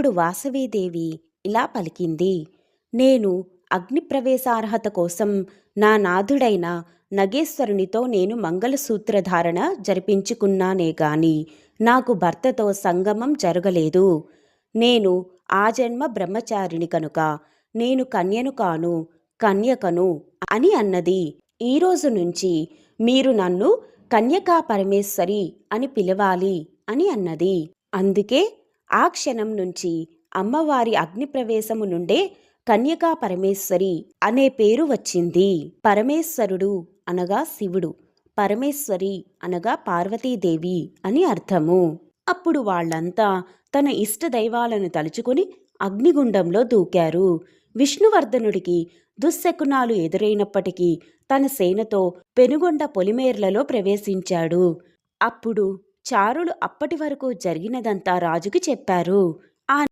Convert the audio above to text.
ఇప్పుడు వాసవీదేవి ఇలా పలికింది నేను అగ్నిప్రవేశార్హత కోసం నా నాథుడైన నగేశ్వరునితో నేను మంగళసూత్రధారణ జరిపించుకున్నానే గాని నాకు భర్తతో సంగమం జరగలేదు. నేను ఆ జన్మ బ్రహ్మచారిణి కనుక నేను కన్యను కాను కన్యకను అని అన్నది. ఈ రోజు నుంచి మీరు నన్ను కన్యకా పరమేశ్వరి అని పిలవాలి అని అన్నది. అందుకే ఆ క్షణం నుంచి అమ్మవారి అగ్నిప్రవేశము నుండే కన్యకా పరమేశ్వరి అనే పేరు వచ్చింది. పరమేశ్వరుడు అనగా శివుడు పరమేశ్వరి అనగా పార్వతీదేవి అని అర్థము. అప్పుడు వాళ్ళంతా తన ఇష్ట దైవాలను తలుచుకుని అగ్నిగుండంలో దూకారు. విష్ణువర్ధనుడికి దుశ్శకునాలు ఎదురైనప్పటికీ తన సేనతో పెనుగొండ పొలిమేర్లలో ప్రవేశించాడు. అప్పుడు చారులు అప్పటి వరకు జరిగినదంతా రాజుకి చెప్పారు.